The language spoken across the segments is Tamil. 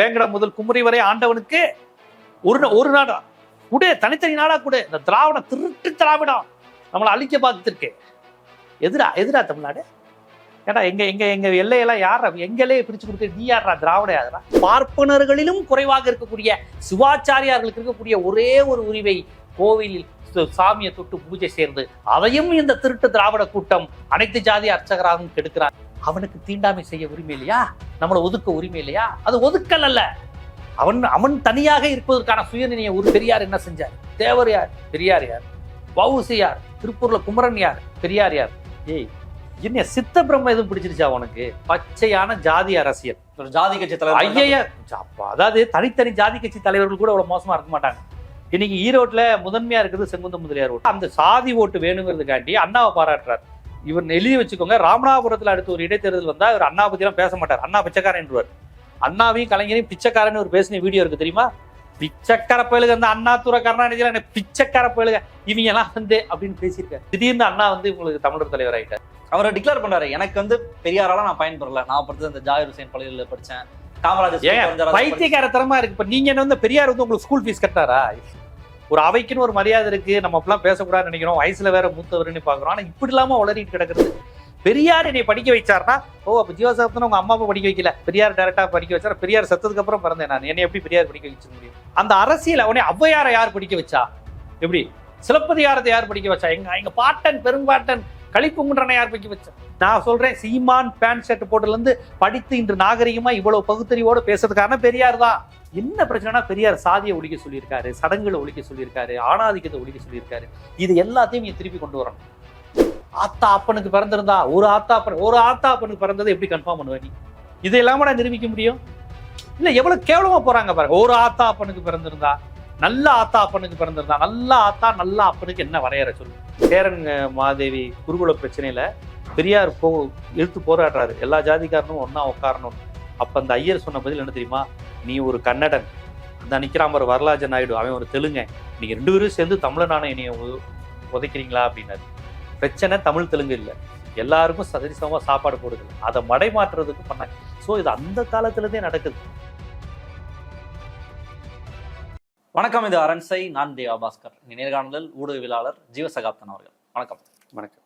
வேங்கடம் முதல் குமரி வரை ஆண்டவனுக்கு ஒரு நா- ஒரு நாடா. கூட தனித்தனி நாடா கூட. இந்த திராவிட திருட்டு திராவிடம். நம்மளை அழிக்க பார்த்துருக்கு. எதிரா எதிரா தமிழ்நாடு? ஏடா எங்க எங்க எங்க எல்லையெல்லாம் யார் எங்களே பிரிச்சு கொடுக்க நீ யாரா திராவிட யாரா பார்ப்பனர்களிலும் குறைவாக இருக்கக்கூடிய சிவாச்சாரியார்களுக்கு இருக்கக்கூடிய ஒரே ஒரு உரிமை கோவிலில் சாமியை தொட்டு பூஜை சேர்ந்து அதையும் இந்த திருட்டு திராவிட கூட்டம் அனைத்து ஜாதி அர்ச்சகராகவும் கெடுக்கிறார். அவனுக்கு தீண்டாமை செய்ய உரிமை இல்லையா? நம்மளை ஒதுக்க உரிமை இல்லையா? அது ஒதுக்கல் அல்ல. அவன் அவன் தனியாக இருப்பதற்கான சுயநிலைய ஒரு பெரியார் என்ன செஞ்சார்? தேவர் யார்? பெரியார் யார்? வவுசி யார்? திருப்பூர்ல குமரன் யார்? பெரியார் யார்? ஏய் என்ன சித்த பிரம்ம எதுவும் பிடிச்சிருச்சா உனக்கு? பச்சையான ஜாதி அரசியல். ஒரு ஜாதி கட்சி தலைவர் ஐயா அதாவது தனித்தனி ஜாதி கட்சி தலைவர்கள் கூட அவ்வளவு மோசமா இருக்க மாட்டாங்க. இன்னைக்கு ஈரோட்ல முதன்மையா இருக்குது செங்குந்த முதலியார் ஓட்டு. அந்த சாதி ஓட்டு வேணுங்கிறதுக்காண்டி அண்ணாவை பாராட்டுறார். இவர் எழுதி வச்சுக்கோங்க ராமநாதபுரத்துல அடுத்து ஒரு இடைத்தேர்தல் வந்தா இவர் அண்ணா எல்லாம் பேச மாட்டார். அண்ணா பிச்சைக்காரன் என்றுவார். அண்ணாவையும் கலைஞரையும் பிச்சைக்காரன் ஒரு பேசின வீடியோ இருக்கு தெரியுமா? பிச்சைக்கார பயலுக அந்த அண்ணாதுரை கருணாநிதி எனக்கு பிச்சைக்கார பயலுக இவங்க எல்லாம் வந்து அப்படின்னு பேசியிருக்காரு. திடீர்னு அண்ணா வந்து உங்களுக்கு தமிழர் தலைவர் ஆயிட்டார். அவரை டிக்ளேர் பண்றாரு எனக்கு வந்து பெரியாரால நான் பயன்பெறல நான் படிச்சது அந்த ஜாகிர் ஹுசேன் பள்ளியில் படிச்சேன். காமராஜர் பைத்தியக்காரத்தனமா இருக்கு. இப்ப நீங்க என்ன வந்து பெரியார் வந்து உங்களுக்கு ஸ்கூல் ஃபீஸ் கட்டாரா ஒரு அவைக்குன்னு ஒரு மரியாதை இருக்கு. நம்ம அப்பெல்லாம் பேசக்கூடாதுன்னு நினைக்கிறோம். வயசுல வேற மூத்தவர்னு பாக்குறோம் ஆனா இப்படி இல்லாம உளறிட்டு கிடக்குறது. பெரியார் என்னை படிக்க வச்சார்னா ஓ அப்ப ஜீவசாப்தன் உங்க அம்மா அப்பா படிக்க வைக்கல. பெரியார் டேரக்டா படிக்க வச்சார். பெரியார் செத்ததுக்கு அப்புறம் பிறந்தேன் நான். என்னை எப்படி பெரியார் படிக்க வச்சு முடியும்? அந்த அரசியல் அவனே ஔவையாரை யார் படிக்க வச்சா? எப்படி? சிலப்பதிகாரத்தை யார் படிக்க வச்சா? எங்க எங்க பாட்டன் பெரும்பாட்டன் களிப்புங்குன்றனை யார் வச்சேன் நான் சொல்றேன் சீமான் பேண்ட் ஷர்ட் போட்டுலேருந்து படித்து இன்று நாகரிகமா இவ்வளவு பகுத்தறிவோட பேசுறதுக்கான பெரியார் தான். என்ன பிரச்சனைனா பெரியார் சாதியை ஒழிக்க சொல்லியிருக்காரு சடங்குகளை ஒழிக்க சொல்லியிருக்காரு ஆணாதிக்கத்தை ஒழிக்க சொல்லியிருக்காரு. இது எல்லாத்தையும் நீ திருப்பி கொண்டு வரணும். ஆத்தா அப்பனுக்கு பிறந்திருந்தா ஒரு ஆத்தா அப்பன் ஒரு ஆத்தா அப்பனுக்கு பிறந்ததை எப்படி கன்ஃபார்ம் பண்ணுவேன் நீ? இது இல்லாம நான் நிரூபிக்க முடியும்? இல்ல எவ்வளவு கேவலமா போறாங்க பாருங்க. ஒரு ஆத்தா அப்பனுக்கு பிறந்திருந்தா நல்ல ஆத்தா அப்பனுக்கு பிறந்திருந்தா நல்ல ஆத்தா நல்ல அப்பனுக்கு என்ன வரையற சொல்லு? சேரன் மாதேவி குருகுல பிரச்சனையில பெரியார் போ இழுத்து போராடுறாரு. எல்லா ஜாதிக்காரனும் ஒன்னா உட்காரணும் அப்ப அந்த ஐயர் சொன்ன பதில் என்ன தெரியுமா? நீ ஒரு கன்னடன். அந்த நிக்கிறாமர் வரலாஜன் நாயுடு அவன் ஒரு தெலுங்க. நீங்க ரெண்டு பேரும் சேர்ந்து தமிழனான என்னைய உதைக்கிறீங்களா அப்படின்னாரு. பிரச்சனை தமிழ் தெலுங்கு இல்லை. எல்லாருக்கும் சதரிசமா சாப்பாடு போடுது. அதை மடைமாற்றுறதுக்கு பண்ணாங்க. ஸோ இது அந்த காலத்துலேருந்தே நடக்குது. வணக்கம் இது அரண்சை நான் தேவா பாஸ்கர் நேர்காணலில் ஊடகவியலாளர் ஜீவசகாப்தன் அவர்கள். வணக்கம். வணக்கம்.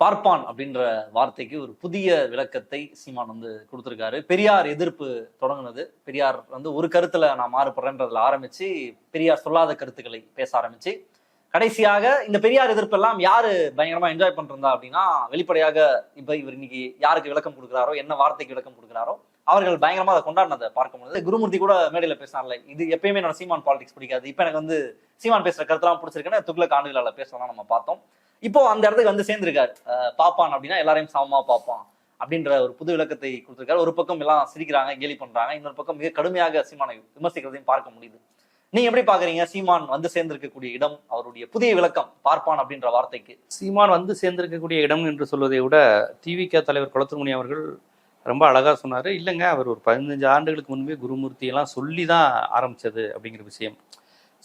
பார்ப்பான் அப்படின்ற வார்த்தைக்கு ஒரு புதிய விளக்கத்தை சீமான் வந்து கொடுத்திருக்காரு. பெரியார் எதிர்ப்பு தொடங்குனது. பெரியார் வந்து ஒரு கருத்துல நான் மாறுபடுறேன்றதுல ஆரம்பிச்சு பெரியார் சொல்லாத கருத்துக்களை பேச ஆரம்பிச்சு கடைசியாக இந்த பெரியார் எதிர்ப்பெல்லாம் யாரு பயங்கரமா என்ஜாய் பண்றா அப்படின்னா வெளிப்படையாக இப்ப இவர் இன்னைக்கு யாருக்கு விளக்கம் கொடுக்குறாரோ என்ன வார்த்தைக்கு விளக்கம் கொடுக்குறாரோ அவர்கள் பயங்கரமா அதை கொண்டாடினதை பார்க்க முடியுது குருமூர்த்தி கூட மேடையில பேசினார்ல இது எப்பயுமே என்னோட சீமான் பாலிடிக்ஸ் பிடிக்காது. இப்ப எனக்கு வந்து சீமான் பேசுற கருத்தெல்லாம் பிடிச்சிருக்குன்னு துக்ளக் ஆண்டுகளால பேசலாம் நம்ம பார்த்தோம். இப்போ அந்த இடத்துக்கு வந்து சேர்ந்திருக்காரு. பாப்பான் அப்படின்னா எல்லாரையும் சமமா பார்ப்பான் அப்படின்ற ஒரு புது விளக்கத்தை கொடுத்திருக்காரு. ஒரு பக்கம் எல்லாம் சிரிக்கிறாங்க கேலி பண்றாங்க. இன்னொரு பக்கம் மிக கடுமையாக சீமானை விமர்சிக்கிறதையும் பார்க்க முடியுது. நீங்க எப்படி பாக்குறீங்க சீமான் வந்து சேர்ந்திருக்கக்கூடிய இடம் அவருடைய புதிய விளக்கம் பார்ப்பான் அப்படின்ற வார்த்தைக்கு. சீமான் வந்து சேர்ந்திருக்கக்கூடிய இடம் என்று சொல்வதை விட திமுக தலைவர் குளத்துமணி அவர்கள் ரொம்ப அழகா சொன்னாரு. இல்லைங்க அவர் ஒரு பதினஞ்சு ஆண்டுகளுக்கு முன்பே குருமூர்த்தி எல்லாம் சொல்லி தான் ஆரம்பிச்சது அப்படிங்கிற விஷயம்.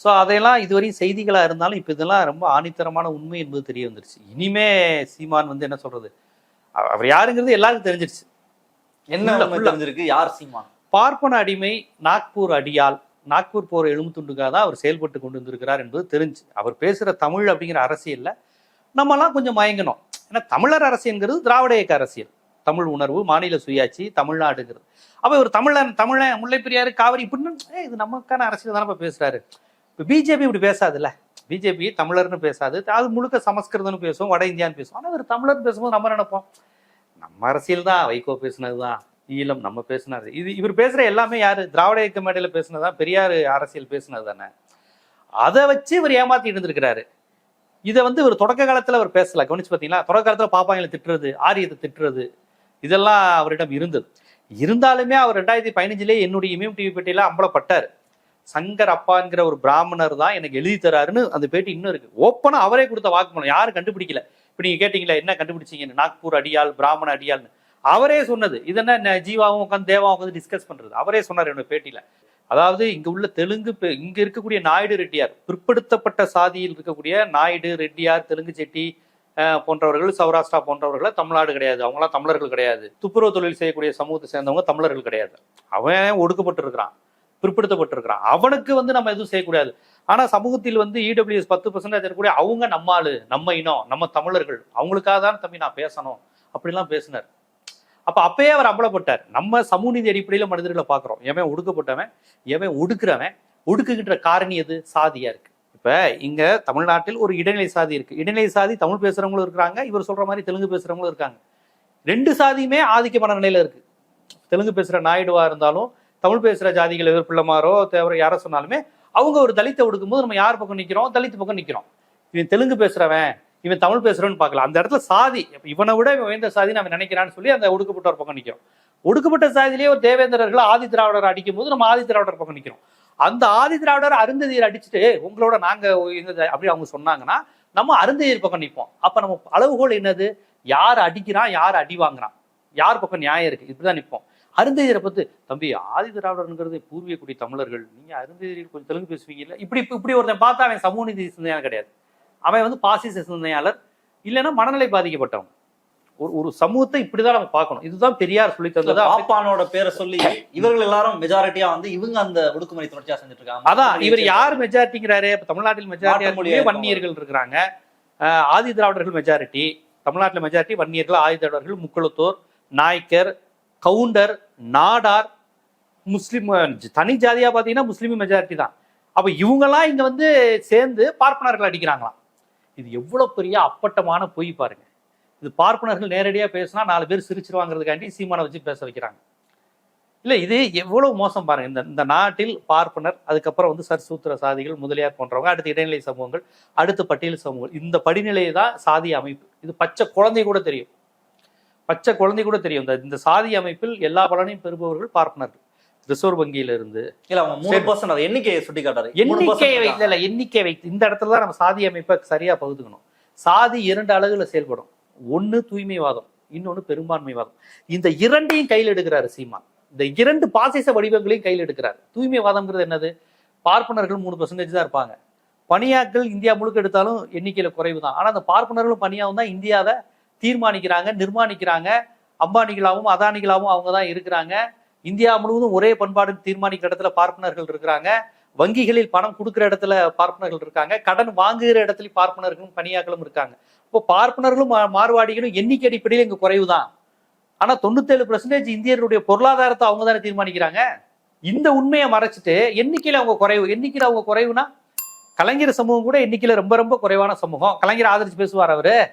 ஸோ அதையெல்லாம் இதுவரையும் செய்திகளா இருந்தாலும் இப்போ இதெல்லாம் ரொம்ப ஆணித்தரமான உண்மை என்பது தெரிய வந்துருச்சு. இனிமே சீமான் வந்து என்ன சொல்றது? அவ- அவர் யாருங்கிறது எல்லாருக்கும் தெரிஞ்சிருச்சு. என்ன. தெரிஞ்சிருக்கு? யார் சீமான்? பார்ப்பன அடிமை நாக்பூர் அடியால் நாக்பூர் போற எலும்புத்துண்டுக்காக தான் அவர் செயல்பட்டு கொண்டு வந்திருக்கிறார் என்பது தெரிஞ்சு. அவர் பேசுற தமிழ் அப்படிங்கிற அரசியல்ல நம்மலாம் கொஞ்சம் மயங்கணும். ஏன்னா தமிழர் அரசியல்ங்கிறது திராவிட இயக்க அரசியல். தமிழ் உணர்வு மாநில சுயாட்சி தமிழ்நாடுங்கிறது. அப்ப இவர் தமிழன் தமிழன் முல்லைப்பெரியாறு காவிரி இப்படின்னு இது நமக்கான அரசியல் தானே பேசுறாரு. இப்போ பிஜேபி இப்படி பேசாதுல்ல. பிஜேபி தமிழர்னு பேசாது. அது முழுக்க சமஸ்கிருதம்னு பேசுவோம் வட இந்தியான்னு பேசுவோம். ஆனா இவர் தமிழர்னு பேசும்போது நம்ம நினைப்போம்? நம்ம அரசியல் தான் வைகோ பேசுனதுதான் ஈழம் நம்ம பேசினாரு இது இவர் பேசுற எல்லாமே யாரு? திராவிட இயக்க மேடையில பேசுனதா பெரியார் அரசியல் பேசினது தானே. அதை வச்சு இவர் ஏமாற்றிட்டு இருந்திருக்கிறாரு. இதை வந்து இவர் தொடக்க காலத்துல அவர் பேசல. கவனிச்சு பார்த்தீங்களா? தொடக்க காலத்துல பாப்பாங்களை திட்டுறது ஆரியத்தை திட்டுறது இதெல்லாம் அவரிடம் இருந்தது. இருந்தாலுமே அவர் ரெண்டாயிரத்தி பதினஞ்சுலேயே என்னுடைய இமயம் டிவி பேட்டியில அம்பலப்பட்டார். சங்கர் அப்பாங்கிற ஒரு பிராமணர் தான் எனக்கு எழுதி தராருன்னு அந்த பேட்டி இன்னும் இருக்கு. ஓப்பனா அவரே கொடுத்த வாக்குமூலம். யாரும் கண்டுபிடிக்கல. இப்ப நீங்க கேட்டீங்களா என்ன கண்டுபிடிச்சீங்கன்னு? நாக்பூர் அடியால் பிராமண அடியால்னு அவரே சொன்னது. இது என்ன ஜீவாவும் உட்காந்து தேவாவும் உட்காந்து டிஸ்கஸ் பண்றது? அவரே சொன்னார் என்னோட பேட்டியில. அதாவது இங்க உள்ள தெலுங்கு இங்க இருக்கக்கூடிய நாயுடு ரெட்டியார் பிற்படுத்தப்பட்ட சாதியில் இருக்கக்கூடிய நாயுடு ரெட்டியார் தெலுங்கு செட்டி போன்றவர்கள் சௌராஷ்டிரா போன்றவர்கள் தமிழ்நாடு கிடையாது. அவங்களாம் தமிழர்கள் கிடையாது. துப்புரவு தொழில் செய்யக்கூடிய சமூகத்தை சேர்ந்தவங்க தமிழர்கள் கிடையாது. அவன் ஒடுக்கப்பட்டு இருக்கிறான் பிற்படுத்தப்பட்டிருக்கிறான். அவனுக்கு வந்து நம்ம எதுவும் செய்யக்கூடாது. ஆனா சமூகத்தில் வந்து இடபிள்யூஎஸ் பத்து பர்சன்டேஜ் இருக்கக்கூடிய அவங்க நம்ம ஆளு நம்ம இனம் நம்ம தமிழர்கள். அவங்களுக்காக தான் தம்பி நான் பேசணும். அப்படிலாம் பேசினார். அப்ப அப்பயே அவர் அம்பலப்பட்டார். நம்ம சமூக நீதி அடிப்படையில மனிதர்களை பார்க்குறோம். எவன் ஒடுக்கப்பட்டவன்? எவன் ஒடுக்குறவன்? ஒடுக்குகின்ற காரணி எது? சாதியா இருக்கு. இப்ப இங்க தமிழ்நாட்டில் ஒரு இடைநிலை சாதி இருக்கு. இடைநிலை சாதி தமிழ் பேசுறவங்களும் இருக்கிறாங்க இவர் சொல்ற மாதிரி தெலுங்கு பேசுறவங்களும் இருக்காங்க. ரெண்டு சாதியுமே ஆதிக்கமான நிலையில இருக்கு. தெலுங்கு பேசுற நாயுடுவா இருந்தாலும் தமிழ் பேசுற ஜாதிகள் எதிர் பிள்ளைமாரோ தேவரோ யாரோ சொன்னாலுமே அவங்க ஒரு தலித்தை ஒடுக்கும்போது நம்ம யார் பக்கம் நிக்கிறோம்? தலித்து பக்கம் நிக்கிறோம். இவன் தெலுங்கு பேசுறவன் இவன் தமிழ் பேசுகிறோன்னு பார்க்கலாம். அந்த இடத்துல சாதி இப்ப இவனை விட இவன் உயர்ந்த சாதி அவன் நினைக்கிறான்னு சொல்லி அந்த ஒடுக்கப்பட்டவர் பக்கம் நிற்கிறோம் ஒடுக்கப்பட்ட சாதியிலேயே ஒரு தேவேந்திரர்கள் ஆதி திராவிடர் அடிக்கும் போது நம்ம ஆதி திராவிடர் பக்கம் நிக்கிறோம். அந்த ஆதி திராவிடர் அருந்ததியர் அடிச்சுட்டு உங்களோட நாங்க இந்த அப்படி அவங்க சொன்னாங்கன்னா நம்ம அருந்ததியர் பக்கம் நிற்போம் அப்ப நம்ம அளவுகோல் என்னது? யார் அடிக்கிறான் யார் அடி வாங்குறான்? யார் பக்கம் நியாயம் இருக்கு? இப்படிதான் நிற்போம் அருந்ததியரை பத்து தம்பி ஆதி திராவிடர்ங்கிறது பூர்வீக குடி தமிழர்கள். நீங்க அருந்ததியர் கொஞ்சம் தெலுங்கு பேசுவீங்கல்ல இப்படி இப்படி ஒருத்தன் பார்த்தா அவன் சமூக நீதி சிந்தனையான கிடையாது. அவன் வந்து பாசிச சிந்தனையாளர். இல்லைன்னா மனநிலை பாதிக்கப்பட்டவன். ஒரு ஒரு சமூகத்தை இப்படிதான் நம்ம பார்க்கணும். இதுதான் பெரியார் சொல்லி தந்ததா. பாப்பானோட பேரை சொல்லி இவர்கள் எல்லாரும் மெஜாரிட்டியா வந்து இவங்க அந்த ஒடுக்குமுறை தொடர்ச்சியா செஞ்சுட்டு இருக்காங்க. அதான் இவர் யார் மெஜாரிட்டிங்கிறாரு இப்ப தமிழ்நாட்டில் மெஜாரிட்டி. வன்னியர்கள் இருக்கிறாங்க. ஆதி திராவிடர்கள் மெஜாரிட்டி தமிழ்நாட்டில் மெஜாரிட்டி வன்னியர்கள் ஆதி திராவிடர்கள் முக்குளத்தோர் நாய்க்கர் கவுண்டர் நாடார் முஸ்லிம் தனி ஜாதியா பாத்தீங்கன்னா முஸ்லீம் மெஜாரிட்டி தான். அப்ப இவங்கெல்லாம் இங்க வந்து சேர்ந்து பார்ப்பனர்கள் அடிக்கிறாங்களாம். இது எவ்வளவு பெரிய அப்பட்டமான பொய் பாருங்க. இது பார்ப்பனர்கள் நேரடியா பேசினா நாலு பேர் சிரிச்சிருவாங்கிறதுக்காண்டி சீமானை வச்சு பேச வைக்கிறாங்க. இல்ல இது எவ்வளவு மோசம் பாருங்க. இந்த இந்த நாட்டில் பார்ப்பனர் அதுக்கப்புறம் வந்து சர்சூத்திர சாதிகள் முதலியார் போன்றவங்க அடுத்து இடைநிலை சமூகங்கள் அடுத்து பட்டியல் சமூகங்கள். இந்த படிநிலை தான் சாதி அமைப்பு. இது பச்சை குழந்தை கூட தெரியும். பச்சை குழந்தை கூட தெரியும். இந்த இந்த சாதி அமைப்பில் எல்லா பலனையும் பெறுபவர்கள் பார்ப்பனர்கள். ரிசர்வ் வங்கியில இருந்து இல்ல அவங்க மூணு பர்சன்ட் அதை எண்ணிக்கையை சுட்டி காட்டாரு எண்ணிக்கை வைத்து இல்ல எண்ணிக்கை வைத்து. இந்த இடத்துல தான் நம்ம சாதி அமைப்பை சரியா பகுதுக்கணும் சாதி இரண்டு அழகுல செயல்படும். ஒன்று தூய்மைவாதம் இன்னொன்று பெரும்பான்மைவாதம். இந்த இரண்டையும் கையில் எடுக்கிறாரு சீமான். இந்த இரண்டு பாசிச வடிவங்களையும் கையில் எடுக்கிறார். தூய்மைவாதம்ங்கிறது என்னது? பார்ப்பனர்கள் மூணு பர்சன்டேஜ் தான் இருப்பாங்க. பணியாக்கள் இந்தியா முழுக்க எடுத்தாலும் எண்ணிக்கையில் குறைவு தான் ஆனால் அந்த பார்ப்பனர்களும் பணியாகவும் தான் இந்தியாவை தீர்மானிக்கிறாங்க நிர்மாணிக்கிறாங்க. அம்பானிகளாகவும் அதானிகளாகவும் அவங்க தான் இருக்கிறாங்க. இந்தியா முழுவதும் ஒரே பண்பாடு தீர்மானிக்கிற இடத்துல பார்ப்பனர்கள் இருக்கிறாங்க. வங்கிகளில் பணம் கொடுக்குற இடத்துல பார்ப்பனர்கள் இருக்காங்க. கடன் வாங்குகிற இடத்துல பார்ப்பனர்களும் பணியாக்களும் இருக்காங்க. இப்போ பார்ப்பனர்களும் மா- மார்வாடிகளும் எண்ணிக்கை அடிப்படையில் இங்க குறைவு தான் ஆனா தொண்ணூத்தேழு பர்சன்டேஜ் இந்தியர்களுடைய பொருளாதாரத்தை அவங்க தானே தீர்மானிக்கிறாங்க. இந்த உண்மையை மறைச்சிட்டு எண்ணிக்கையில அவங்க குறைவு. எண்ணிக்கையில அவங்க குறைவுனா கலைஞர் சமூகம் கூட எண்ணிக்கையில ரொம்ப ரொம்ப குறைவான சமூகம். கலைஞர் ஆதரிச்சு பேசுவார் அவரு.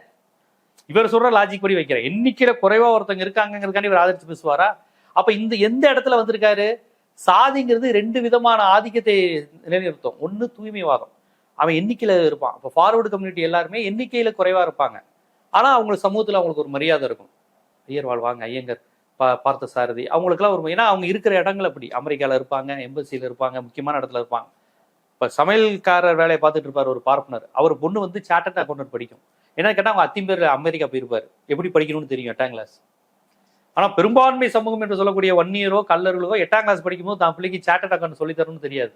இவர் சொல்ற லாஜிக் படி வைக்கிற எண்ணிக்கையில குறைவா ஒருத்தங்க இருக்காங்கிறதுக்காண்டி இவர் ஆதரிச்சு பேசுவாரா? அப்ப இந்த எந்த இடத்துல வந்திருக்காரு? சாதிங்கிறது ரெண்டு விதமான ஆதிக்கத்தை நிலைநிறுத்தும். ஒன்று தூய்மைவாதம். அவன் எண்ணிக்கையில இருப்பான். இப்போ ஃபார்வர்டு கம்யூனிட்டி எல்லாருமே எண்ணிக்கையில் குறைவா இருப்பாங்க. ஆனால் அவங்களுக்கு சமூகத்தில் அவங்களுக்கு ஒரு மரியாதை இருக்கும். ஐயர் வாழ்வாங்க ஐயங்கர் பா பார்த்த சாரதி அவங்களுக்குலாம் ஒரு ஏன்னா அவங்க இருக்கிற இடங்கள் அப்படி. அமெரிக்கால இருப்பாங்க எம்பசியில் இருப்பாங்க முக்கியமான இடத்துல இருப்பாங்க. இப்போ சமையல்காரர் வேலையை பார்த்துட்டு இருப்பார் ஒரு பார்ப்பனர். அவர் பொண்ணு வந்து சார்ட்டர்ட் அக்கௌண்டன்ட் படிக்கும். என்னன்னு கேட்டால் அவங்க அத்திம்பேர் அமெரிக்கா போயிருப்பாரு. எப்படி படிக்கணும்னு தெரியும் எட்டாம் கிளாஸ் ஆனா பெரும்பான்மை சமூகம் என்று சொல்லக்கூடிய வன்னியரோ கல்லர்களோ எட்டாம் கிளாஸ் படிக்கும்போது தான் பிள்ளைக்கு சார்ட்டர்ட் அக்கௌண்ட் சொல்லி தரணும்னு தெரியாது.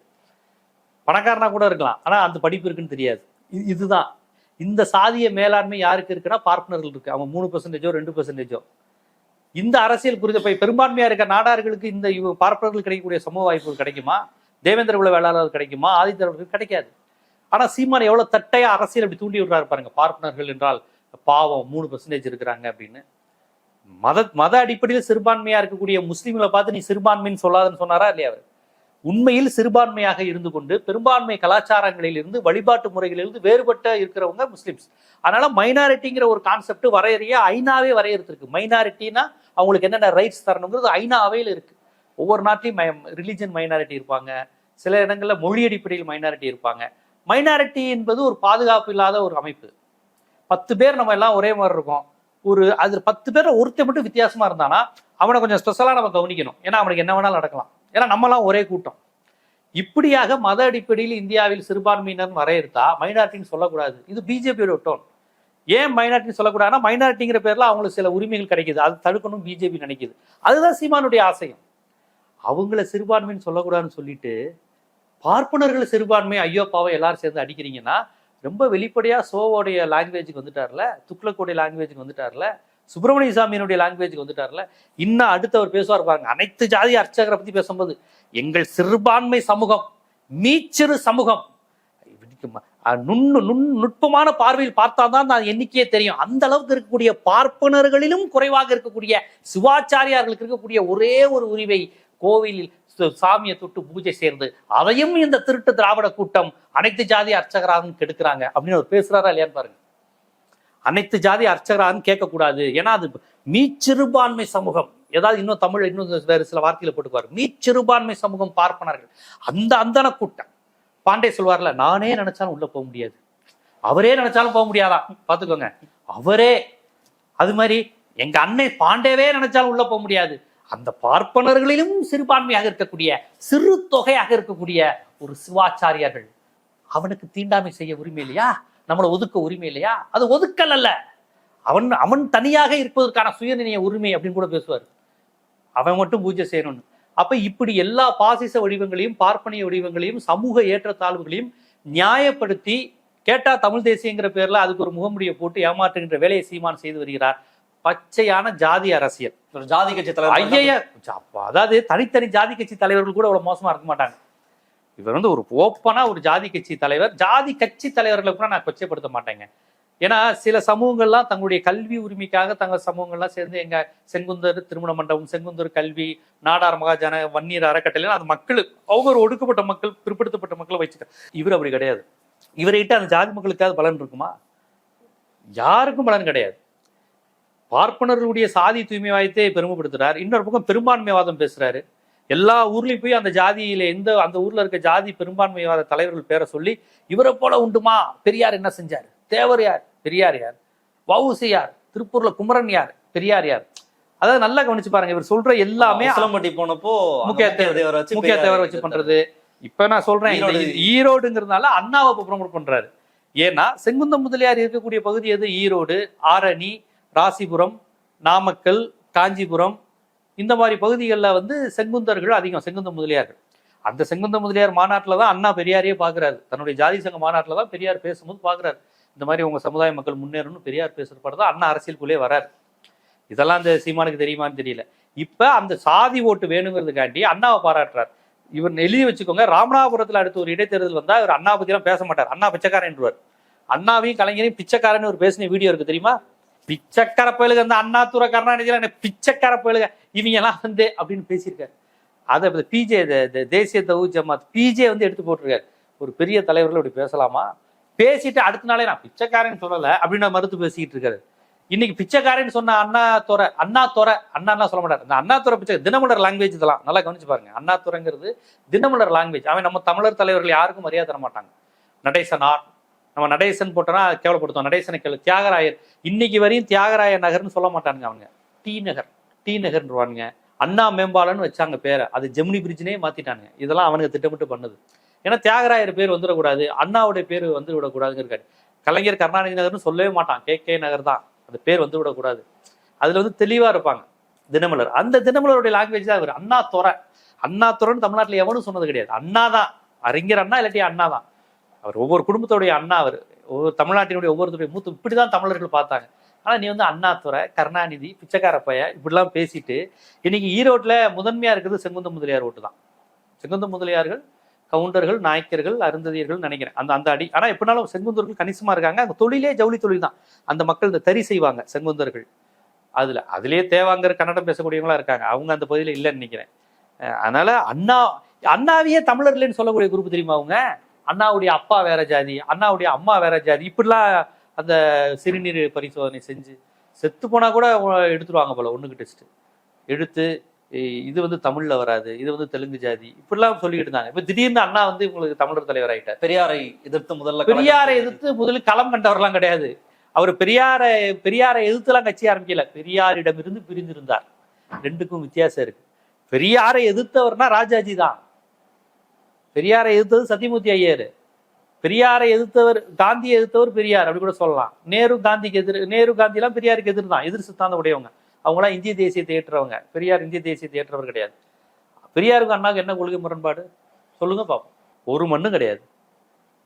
பணக்காரனா கூட இருக்கலாம். ஆனா அந்த படிப்பு இருக்குன்னு தெரியாது. இது- இதுதான். இந்த சாதிய மேலாண்மை யாருக்கு இருக்குன்னா பார்ப்பனர்கள் இருக்கு. அவங்க மூணு பர்சன்டேஜோ ரெண்டு பர்சன்டேஜோ இந்த அரசியல் குறித்த போய் பெரும்பான்மையா இருக்க நாடார்களுக்கு இந்த பார்ப்பனர்கள் கிடைக்கக்கூடிய சமூக வாய்ப்புகள் கிடைக்குமா? தேவேந்திர குல வேளாளர் கிடைக்குமா? ஆதித்தரவர்கள் கிடைக்காது. ஆனா சீமான் எவ்வளவு தட்டையா அரசியல் அப்படி தூண்டி விடுறாரு பாருங்க. பார்ப்பனர்கள் என்றால் பாவம் மூணு பர்சன்டேஜ் இருக்கிறாங்க அப்படின்னு. மத மத அடிப்படையில் சிறுபான்மையா இருக்கக்கூடிய முஸ்லீம்களை பார்த்து நீ சிறுபான்மைன்னு சொல்லாதுன்னு சொன்னாரா இல்லையா அவர்? உண்மையில் சிறுபான்மையாக இருந்து கொண்டு பெரும்பான்மை கலாச்சாரங்களில் இருந்து வழிபாட்டு முறைகளிலிருந்து வேறுபட்ட இருக்கிறவங்க முஸ்லிம்ஸ். அதனால மைனாரிட்டிங்கிற ஒரு கான்செப்ட் வரையறையா ஐநாவே வரையறுத்திருக்கு. மைனாரிட்டினா அவங்களுக்கு என்னென்ன ரைட்ஸ் தரணுங்கிறது ஐநா அவையில் இருக்கு. ஒவ்வொரு நாட்டிலையும் ரிலிஜன் மைனாரிட்டி இருப்பாங்க. சில இடங்களில் மொழி அடிப்படையில் மைனாரிட்டி இருப்பாங்க. மைனாரிட்டி என்பது ஒரு பாதுகாப்பு இல்லாத ஒரு அமைப்பு. பத்து பேர் நம்ம எல்லாம் ஒரே மாதிரி இருக்கோம். ஒரு அது பத்து பேர் ஒருத்தன் மட்டும் வித்தியாசமா இருந்தானா அவனை கொஞ்சம் ஸ்பெஷலாக நம்ம கவனிக்கணும். ஏன்னா அவனுக்கு என்ன வேணாலும் நடக்கலாம். ஏன்னா நம்மலாம் ஒரே கூட்டம். இப்படியாக மத அடிப்படையில் இந்தியாவில் சிறுபான்மையினர் வரையறுத்தா மைனாரிட்டின்னு சொல்லக்கூடாது. இது பிஜேபியோட டோன் ஏன் மைனாரிட்டின்னு சொல்லக்கூடாதுன்னா மைனாரிட்டிங்கிற பேரில் அவங்களுக்கு சில உரிமைகள் கிடைக்குது. அது தடுக்கணும் பிஜேபி நினைக்குது. அதுதான் சீமானுடைய ஆசையம். அவங்கள சிறுபான்மைன்னு சொல்லக்கூடாதுன்னு சொல்லிட்டு பார்ப்பனர்கள் சிறுபான்மை ஐயோ பாவம் எல்லாரும் சேர்ந்து அடிக்கிறீங்கன்னா ரொம்ப வெளிப்படையாக சோவோடைய லாங்குவேஜுக்கு வந்துட்டார்ல துக்ளக்கோடைய லாங்குவேஜுக்கு வந்துட்டார்ல சுப்பிரமணிய சாமியினுடைய லாங்குவேஜுக்கு வந்துட்டார்ல இன்னும் அடுத்தவர் பேசுவார் பாருங்க. அனைத்து ஜாதி அர்ச்சகரை பத்தி பேசும்போது எங்கள் சிறுபான்மை சமூகம் மீச்சிறு சமூகம். நுண்ணு நுண் நுட்பமான பார்வையில் பார்த்தாதான் நான் எண்ணிக்கையே தெரியும். அந்த அளவுக்கு இருக்கக்கூடிய பார்ப்பனர்களிலும் குறைவாக இருக்கக்கூடிய சிவாச்சாரியார்களுக்கு இருக்கக்கூடிய ஒரே ஒரு உரிமை கோவிலில் சாமியை தொட்டு பூஜை செய்யறது அதையும் இந்த திருட்டு திராவிட கூட்டம் அனைத்து ஜாதி அர்ச்சகராகவும் கெடுக்கிறாங்க அப்படின்னு அவர் பேசுறாரா இல்லையான்னு பாருங்க. அனைத்து ஜாதி அர்ச்சகராகவும் கேட்கக்கூடாது. ஏன்னா அது மீச்சிறுபான்மை சமூகம். ஏதாவது இன்னும் தமிழ் இன்னும் வேறு சில வார்த்தையில போட்டுக்குவார். மீச்சிறுபான்மை சமூகம் பார்ப்பனர்கள். அந்த அந்தன கூட்டம். பாண்டே சொல்வார்ல நானே நினைச்சாலும் உள்ள போக முடியாது. அவரே நினைச்சாலும் போக முடியாதான் பாத்துக்கோங்க அவரே. அது மாதிரி எங்க அன்னை பாண்டேவே நினைச்சாலும் உள்ள போக முடியாது. அந்த பார்ப்பனர்களிலும் சிறுபான்மையாக இருக்கக்கூடிய சிறு தொகையாக இருக்கக்கூடிய ஒரு சிவாச்சாரியார்கள் அவனுக்கு தீண்டாமை செய்ய உரிமை இல்லையா? நம்மளை ஒதுக்க உரிமை இல்லையா? அது ஒதுக்கல் அல்ல. அவன் அவன் தனியாக இருப்பதற்கான சுயநினைய உரிமை அப்படின்னு கூட பேசுவார். அவன் மட்டும் பூஜை செய்யணும்னு. அப்ப இப்படி எல்லா பாசிச வடிவங்களையும் பார்ப்பனிய வடிவங்களையும் சமூக ஏற்றத்தாழ்வுகளையும் நியாயப்படுத்தி கேட்டா தமிழ் தேசியங்கிற பேர்ல அதுக்கு ஒரு முகமுடியை போட்டு ஏமாற்றுகின்ற வேலையை சீமான் செய்து வருகிறார். பச்சையான ஜாதி அரசியல். ஒரு ஜாதி கட்சி தலைவர் ஐய அதாவது தனித்தனி ஜாதி கட்சி தலைவர்கள் கூட அவ்வளவு மோசமா இருக்க மாட்டாங்க. இவர் வந்து ஒரு ஓப்பனா ஒரு ஜாதி கட்சி தலைவர். ஜாதி கட்சி தலைவர்களை கூட நான் கொச்சைப்படுத்த மாட்டேங்க. ஏன்னா சில சமூகங்கள்லாம் தங்களுடைய கல்வி உரிமைக்காக தங்கள் சமூகங்கள்லாம் சேர்ந்து எங்க செங்குந்தர் திருமண மண்டபம் செங்குந்தர் கல்வி நாடார் மகாஜன வன்னியர் அறக்கட்டளை அது மக்கள் அவங்க ஒரு ஒடுக்கப்பட்ட மக்கள் பிற்படுத்தப்பட்ட மக்களை வச்சுட்டார் இவர் அப்படி கிடையாது. இவரையிட்டு அந்த ஜாதி மக்களுக்காவது பலன் இருக்குமா? யாருக்கும் பலன் கிடையாது. பார்ப்பனர்களுடைய சாதி தூய்மைவாதத்தை பெருமைப்படுத்துறார். இன்னொரு பக்கம் பெரும்பான்மைவாதம் பேசுறாரு. எல்லா ஊர்லயும் போய் அந்த ஜாதியில எந்த அந்த ஊர்ல இருக்க ஜாதி பெரும்பான்மைவாத தலைவர்கள் பேரை சொல்லி இவரை போல உண்டுமா? பெரியார் என்ன செஞ்சார்? தேவர் யார்? பெரியார் யார்? வவுசி யார்? திருப்பூர்ல குமரன் யார்? பெரியார் யார்? அதாவது நல்லா கவனிச்சு பாருங்க இவர் சொல்ற எல்லாமே உசிலம்பட்டி போனப்போ முக்கிய தேவரை வச்சு முக்கிய தேவரை வச்சு. பண்றது. இப்ப நான் சொல்றேன். ஈரோடுங்கிறதுனால அண்ணாவை ப்ரொமோட் பண்றாரு. ஏன்னா செங்குந்த முதலியார் இருக்கக்கூடிய பகுதி எது? ஈரோடு ஆரணி ராசிபுரம் நாமக்கல் காஞ்சிபுரம் இந்த மாதிரி பகுதிகளில் வந்து செங்குந்தர்கள் அதிகம் செங்குந்த முதலியார்கள். அந்த செங்குந்த முதலியார் மாநாட்டில் தான் அண்ணா பெரியாரையே பார்க்குறாரு தன்னுடைய ஜாதி சங்க மாநாட்டில் தான் பெரியார் பேசும்போது பார்க்குறாரு இந்த மாதிரி உங்கள் சமுதாய மக்கள் முன்னேறணும்னு பெரியார் பேசுறப்பட தான் அண்ணா அரசியலுக்குள்ளே வராரு. இதெல்லாம் அந்த சீமானுக்கு தெரியுமான்னு தெரியல. இப்போ அந்த சாதி ஓட்டு வேணுங்கிறதுக்காண்டி அண்ணாவை பாராட்டுறார். இவர் எழுதி வச்சுக்கோங்க ராமநாதபுரத்தில் அடுத்து ஒரு இடைத்தேர்தல் வந்தால் இவர் அண்ணா பற்றிலாம் பேச மாட்டார். அண்ணா பிச்சைக்காரன்றுவார் அண்ணாவையும் கலைஞரையும் பிச்சைக்காரன் ஒரு பேசின வீடியோ இருக்குது தெரியுமா? பிச்சைக்கார பயலுக அந்த அண்ணாத்துறை கருணாநிதி எனக்கு பிச்சைக்கார பயலுக இவங்க எல்லாம் வந்து அப்படின்னு பேசியிருக்காரு. அதை பிஜே தேசிய தவு ஜமாத் பிஜே வந்து எடுத்து போட்டிருக்காரு. ஒரு பெரிய தலைவர்கள் இப்படி பேசலாமா? பேசிட்டு அடுத்த நாளே நான் பிச்சைக்காரன் சொல்லலை அப்படின்னு மறுத்து பேசிக்கிட்டு இருக்காரு. இன்னைக்கு பிச்சைக்காரன் சொன்ன அண்ணா துறை அண்ணா துறை அண்ணா சொல்ல மாட்டார். இந்த அண்ணா துறை பிச்சை தினமலர் லாங்குவேஜ் இதெல்லாம் நல்லா கவனிச்சு பாருங்க. அண்ணா துறைங்கிறது தினமலர் லாங்குவேஜ் அவன் நம்ம தமிழர் தலைவர்கள் யாருக்கும் மரியாதை தர மாட்டாங்க நடேசனார் நம்ம நடேசன் போட்டோம்னா கேவலப்படுத்துவோம். நடேசனை கேள்வி தியாகராயர். இன்னைக்கு வரையும் தியாகராய நகர்னு சொல்ல மாட்டானுங்க அவனுங்க. டி நகர் டி நகர்ன்றவானுங்க. அண்ணா மேம்பாலன்னு வச்சாங்க பேரை. அது ஜெமினி பிரிட்ஜினே மாத்திட்டானுங்க. இதெல்லாம் அவனுக்கு திட்டமிட்டு பண்ணுது. ஏன்னா தியாகராயர் பேர் வந்துடக்கூடாது அண்ணாவுடைய பேர் வந்து விடக்கூடாதுங்க கலைஞர் கருணாநிதி நகர்னு சொல்லவே மாட்டான். கே. கே. நகர் தான். அந்த பேர் வந்து விடக்கூடாது அதுல வந்து தெளிவா இருப்பாங்க தினமலர். அந்த தினமலருடைய லாங்குவேஜ் தான் இவர். அண்ணா துறை. அண்ணா துறைன்னு தமிழ்நாட்டில் எவனும் சொன்னது கிடையாது. அண்ணா தான் அறிஞர் அண்ணா இல்லாட்டி அண்ணா தான் அவர் ஒவ்வொரு குடும்பத்தோடைய அண்ணா அவர் ஒவ்வொரு தமிழ்நாட்டினுடைய ஒவ்வொருத்தருடைய மூத்தம் இப்படி தான் தமிழர்கள் பார்த்தாங்க. ஆனால் நீ வந்து அண்ணாதுரை கருணாநிதி பிச்சைக்கார பைய இப்படிலாம் பேசிட்டு இன்னைக்கு ஈரோட்டில் முதன்மையாக இருக்கிறது செங்குந்த முதலியார் ஓட்டு தான். செங்குந்த முதலியார்கள் கவுண்டர்கள் நாயக்கர்கள் அருந்ததியர்கள் நினைக்கிறேன். அந்த அந்த அடி ஆனால் எப்படினாலும் செங்குந்தர்கள் கணிசமாக இருக்காங்க. அந்த தொழிலே ஜவுளி தொழில் தான். அந்த மக்கள் இந்த தறி செய்வாங்க செங்குந்தர்கள். அதில் அதுலேயே தேவாங்கிற கன்னடம் பேசக்கூடியவங்களா இருக்காங்க. அவங்க அந்த பகுதியில் இல்லைன்னு நினைக்கிறேன். அதனால் அதனால அண்ணா அண்ணாவையே தமிழர் சொல்லக்கூடிய குரூப் தெரியுமா அவங்க? அண்ணாவுடைய அப்பா வேற ஜாதி அண்ணாவுடைய அம்மா வேற ஜாதி இப்படிலாம் அந்த சிறுநீர் பரிசோதனை செஞ்சு செத்து போனா கூட எடுத்துருவாங்க போல ஒண்ணுக்கு டெஸ்ட் எடுத்து இது வந்து தமிழ்ல வராது இது வந்து தெலுங்கு ஜாதி இப்படிலாம் சொல்லிக்கிட்டு இருந்தாங்க. இப்ப திடீர்னு அண்ணா வந்து உங்களுக்கு தமிழர் தலைவர் ஆயிட்டார். பெரியாரை எதிர்த்து முதல்ல பெரியாரை எதிர்த்து முதலில் களம் கண்டவர்லாம் கிடையாது. அவர் பெரியாரை பெரியாரை எதிர்த்துலாம் கட்சி ஆரம்பிக்கல. பெரியாரிடமிருந்து பிரிந்திருந்தார். ரெண்டுக்கும் வித்தியாசம் இருக்கு. பெரியாரை எதிர்த்தவர்னா ராஜாஜி தான். பெரியாரை எதிர்த்தது சத்தியமூர்த்தி ஐயர். பெரியாரை எதிர்த்தவர் காந்தியை எதிர்த்தவர் பெரியார் அப்படி கூட சொல்லலாம். நேரு காந்திக்கு எதிர் நேரு காந்திலாம் பெரியாருக்கு எதிர் தான் எதிர் சித்தாந்த உடையவங்க. அவங்களாம் இந்திய தேசியத்தை ஏற்றவங்க. பெரியார் இந்திய தேசியத்தை ஏற்றவர் கிடையாது. பெரியாருக்கு அண்ணாக்கு என்ன கொள்கை முரண்பாடு? சொல்லுங்க பாப்போம். ஒரு மண்ணும் கிடையாது.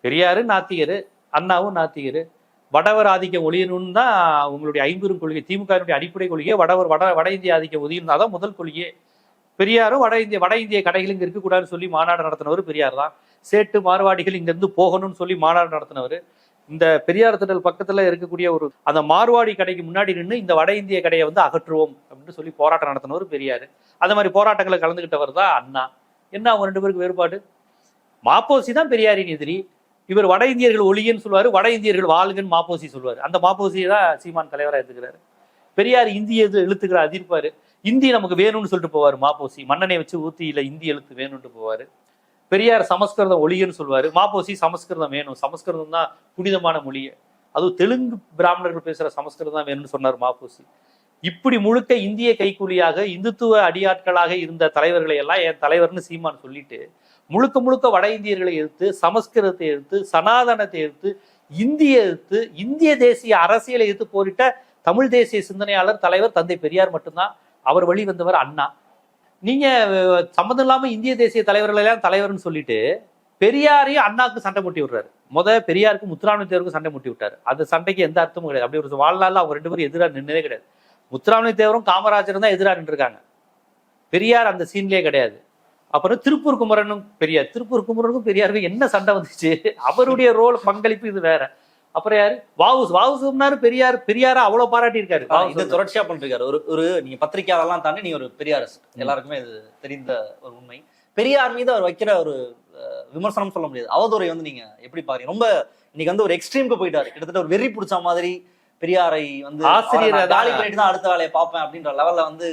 பெரியாரு நாத்திகர் அண்ணாவும் நாத்திகர். வடவர் ஆதிக்கம் ஒழியணும்னு தான் உங்களுடைய ஐம்பெரும் கொள்கை திமுகவினுடைய அடிப்படை கொள்கையே வடவர் வட வட இந்திய ஆதிக்கம் ஒதியணும் தான் முதல் கொள்கையே. பெரியாரும் வட இந்திய வட இந்திய கடைகள் இங்க இருக்கக்கூடாதுன்னு சொல்லி மாநாடு நடத்தினவர் பெரியார் தான். சேட்டு மார்வாடிகள் இங்கேருந்து போகணும்னு சொல்லி மாநாடு நடத்தினவர். இந்த பெரியார் திடல் பக்கத்துல இருக்கக்கூடிய ஒரு அந்த மார்வாடி கடைக்கு முன்னாடி நின்று இந்த வட இந்திய கடையை வந்து அகற்றுவோம் அப்படின்னு சொல்லி போராட்டம் நடத்தினவர் பெரியார். அந்த மாதிரி போராட்டங்களை கலந்துகிட்டவர் தான் அண்ணா. என்ன அவங்க ரெண்டு பேருக்கு வேறுபாடு? மாப்போசி தான் பெரியாரின் எதிரி. இவர் வட இந்தியர்கள் ஒளியன்னு சொல்லுவார் வட இந்தியர்கள் வாழ்கன்னு மாப்போசி சொல்லுவார். அந்த மாப்போசியை தான் சீமான் தலைவராக எடுத்துக்கிறாரு பெரியார் இந்திய இது அதிர்ப்பாரு. இந்தி நமக்கு வேணும்னு சொல்லிட்டு போவார் மாப்போசி. மன்னனை வச்சு ஊத்தியில இந்தி எழுத்து வேணும்னு போவார். பெரியார் சமஸ்கிருதம் ஒளியன்னு சொல்லுவார் மாப்போசி சமஸ்கிருதம் வேணும். சமஸ்கிருதம் தான் புனிதமான மொழியை அதுவும் தெலுங்கு பிராமணர்கள் பேசுகிற சமஸ்கிருதம் தான் வேணும்னு சொன்னார் மாப்போசி. இப்படி முழுக்க இந்திய கைக்கூலியாக இந்துத்துவ அடியாட்களாக இருந்த தலைவர்களை எல்லாம் என் தலைவர்னு சீமான் சொல்லிட்டு முழுக்க முழுக்க வட இந்தியர்களை எதிர்த்து சமஸ்கிருதத்தை எதிர்த்து சனாதனத்தை எதிர்த்து இந்திய எதிர்த்து இந்திய தேசிய அரசியலை எதிர்த்து போரிட்ட தமிழ் தேசிய சிந்தனையாளர் தலைவர் தந்தை பெரியார் மட்டும்தான். அவர் வழி வந்தவர் அண்ணா. நீங்க சம்மந்தம் இல்லாம இந்திய தேசிய தலைவர்கள் எல்லாம் தலைவர்னு சொல்லிட்டு பெரியாரையும் அண்ணாக்கு சண்டை முட்டி விடுறாரு. முத பெரியாருக்கு முத்துராமலிங்க தேவருக்கும் சண்டை முட்டி விட்டாரு. அந்த சண்டைக்கு எந்த அர்த்தமும் கிடையாது. அப்படி ஒரு வாழ்நாள்ல அவங்க ரெண்டு பேரும் எதிராக நின்றதே கிடையாது. முத்துராமலிங்க தேவரும் காமராஜரும் தான் எதிராக நின்றுருக்காங்க. பெரியார் அந்த சீன்லேயே கிடையாது. அப்புறம் திருப்பூர் குமரனும் பெரியார். திருப்பூர் குமரனுக்கும் பெரியாருக்கும் என்ன சண்டை வந்துச்சு? அவருடைய ரோல் பங்களிப்பு இது வேற. அப்புறம் யாரு? வாவுஸ் வாவுசுனாரு பெரியார். பெரியார அவ்வளவு பாராட்டி இருக்காரு இது தொடர்ச்சியா பண்ணிருக்காரு. ஒரு ஒரு நீங்க பத்திரிகையாளர்லாம் தாண்டி நீங்க ஒரு பெரியார் எல்லாருக்குமே இது தெரிந்த ஒரு உண்மை. பெரியார் மீது அவர் வைக்கிற ஒரு விமர்சனம் சொல்ல முடியாது. அவதூறை வந்து நீங்க எப்படி பாருங்க ரொம்ப இன்னைக்கு வந்து ஒரு எக்ஸ்ட்ரீம்க்கு போயிட்டாரு. கிட்டத்தட்ட ஒரு வெறி பிடிச்ச மாதிரி பெரியாரை வந்து ஆசிரியர். காலி பண்ணிட்டு தான் அடுத்த வேலையை பார்ப்பேன் அப்படின்ற லெவல்ல வந்து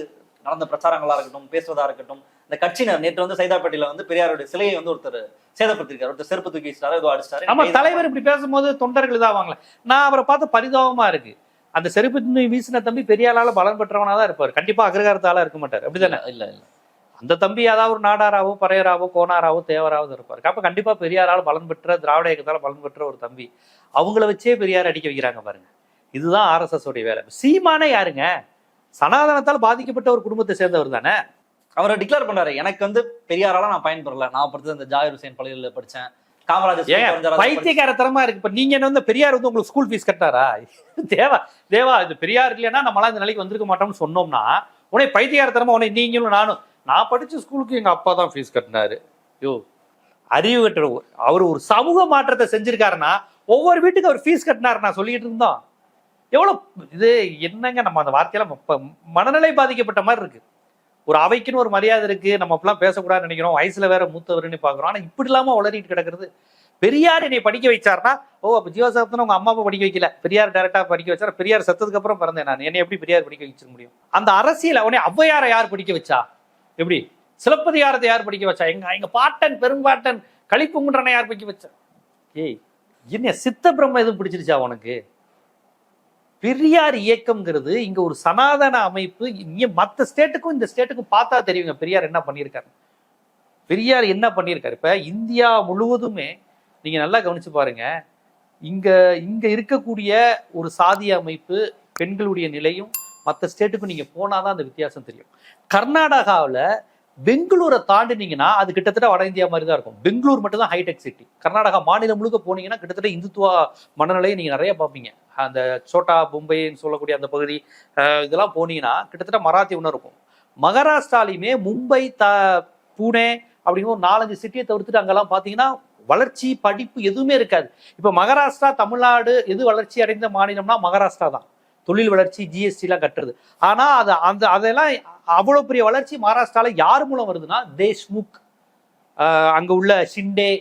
நடந்த பிரச்சாரங்களா இருக்கட்டும் பேசுவதா இருக்கட்டும் இந்த கட்சியினர் நேற்று வந்து சைதாப்பேட்டையில வந்து பெரியாருடைய சிலையை வந்து ஒருத்தர் சேதப்படுத்திருக்காரு. ஒருத்தர் செருப்பு தூக்கி வச்சிட்டாரு ஏதோ அடிச்சிட்டாரு. ஆமா தலைவர் இப்படி பேசும்போது தொண்டர்கள் இதாவாங்களே. நான் அவரை பார்த்து பரிதாபமா இருக்கு. அந்த செருப்பு வீசின தம்பி பெரியாளால பலன் பெற்றவனா தான் இருப்பார். கண்டிப்பா அகிரகாரத்தால இருக்க மாட்டார். அப்படிதானே இல்ல இல்ல அந்த தம்பி ஏதாவது ஒரு நாடாராவோ பறையராவோ கோனாராவோ தேவராவோ இருப்பார். அப்ப கண்டிப்பா பெரியாரால பலன் பெற்ற திராவிட இயக்கத்தால பலன் பெற்ற ஒரு தம்பி. அவங்கள வச்சே பெரியார் அடிக்க வைக்கிறாங்க பாருங்க. இதுதான் ஆர்எஸ்எஸ் உடைய வேலை. சீமானே யாருங்க? சனாதனத்தால் பாதிக்கப்பட்ட ஒரு குடும்பத்தை சேர்ந்தவர் தானே? அவரை டிக்ளேர் பண்றாரு. எனக்கு வந்து பெரியாரால நான் பயன்பெறல. நான் படிச்சது இந்த ஜாகிர் ஹுசேன் பள்ளியில படிச்சேன். காமராஜர் பைத்தியக்காரத்தனமா இருக்கு. இப்ப நீங்க என்ன வந்து பெரியார் வந்து உங்களுக்கு school fees Qattara Deva Deva இது பெரியார் இல்லைன்னா நம்மளாம் இந்த நிலைக்கு வந்திருக்க மாட்டோம்னு சொன்னோம்னா உடனே பைத்தியக்காரத்தனமா உடனே நீங்களும் நானும் நான் படிச்ச ஸ்கூலுக்கு எங்க அப்பா தான் ஃபீஸ் கட்டினாரு. யோ அறிவு கட்டுற அவர் ஒரு சமூக மாற்றத்தை செஞ்சிருக்காருன்னா ஒவ்வொரு வீட்டுக்கு அவர் ஃபீஸ் கட்டினாரு நான் சொல்லிட்டு இருந்தோம். எவ்வளோ இது என்னங்க நம்ம அந்த வார்த்தையெல்லாம் இப்ப மனநிலை பாதிக்கப்பட்ட மாதிரி இருக்கு. ஒரு அவைக்குன்னு ஒரு மரியாதை இருக்கு நம்ம அப்பெல்லாம் பேசக்கூடாதுன்னு நினைக்கிறோம் வயசுல வேற மூத்தவர்னு பாக்குறோம் ஆனா இப்படி இல்லாம உளறிட்டு கிடக்குறது. பெரியார் என்னை படிக்க வச்சார்னா ஓ அப்ப ஜீவசாப்தன் உங்க அம்மா அப்பா படிக்க வைக்கல. பெரியார் டேரக்டா படிக்க வச்சார். பெரியார் செத்ததுக்கு அப்புறம் பிறந்தேன் நான். என்னை எப்படி பெரியார் படிக்க வச்சிருக்க முடியும்? அந்த அரசியல் அவனே ஔவையாரை யார் படிக்க வச்சா? எப்படி? சிலப்பதிகாரத்தை யார் படிக்க வச்சா? எங்க எங்க பாட்டன் பெரும்பாட்டன் களிப்புங்குன்றனை யார் படிக்க வச்சா? ஏய் என்ன சித்த பிரம்ம எதுவும் பிடிச்சிருச்சா உனக்கு? பெரியார் இயக்கம்ங்கிறது இங்க ஒரு சனாதன அமைப்பு இங்க மத்த ஸ்டேட்டுக்கும் இந்த ஸ்டேட்டுக்கும் பார்த்தா தெரியுங்க. பெரியார் என்ன பண்ணியிருக்காரு பெரியார் என்ன பண்ணியிருக்காரு இப்ப இந்தியா முழுவதுமே நீங்க நல்லா கவனிச்சு பாருங்க. இங்க இங்க இருக்கக்கூடிய ஒரு சாதிய அமைப்பு பெண்களுடைய நிலையும் மற்ற ஸ்டேட்டுக்கும் நீங்க போனாதான் அந்த வித்தியாசம் தெரியும். கர்நாடகாவில் பெங்களூரை தாண்டினீங்கன்னா அது கிட்டத்தட்ட வட இந்தியா மாதிரி தான் இருக்கும். பெங்களூர் மட்டும் தான் ஹைடெக் சிட்டி கர்நாடகா மாநிலம் முழுக்க போனீங்கன்னா கிட்டத்தட்ட இந்துத்துவா மனநிலையை நீங்க நிறைய பார்ப்பீங்க. அந்த சோட்டா மும்பைன்னு சொல்லக்கூடிய அந்த பகுதி இதெல்லாம் போனீங்கன்னா கிட்டத்தட்ட மராத்தி ஒன்று இருக்கும். மகாராஷ்டிராலையுமே மும்பை த பூனே அப்படிங்கிற ஒரு நாலஞ்சு சிட்டியை தவிர்த்துட்டு அங்கெல்லாம் பார்த்தீங்கன்னா வளர்ச்சி படிப்பு எதுவுமே இருக்காது. இப்போ மகாராஷ்டிரா தமிழ்நாடு எது வளர்ச்சி அடைந்த மாநிலம்னா மகாராஷ்டிரா தான். தொழில் வளர்ச்சி ஜிஎஸ்டிலாம் கட்டுறது ஆனால் அது அந்த அதெல்லாம் அவ்வளோ பெரிய வளர்ச்சி மகாராஷ்டிராவில் யார் மூலம் வருதுன்னா தேஷ்முக் அங்கே உள்ள ஷிண்டே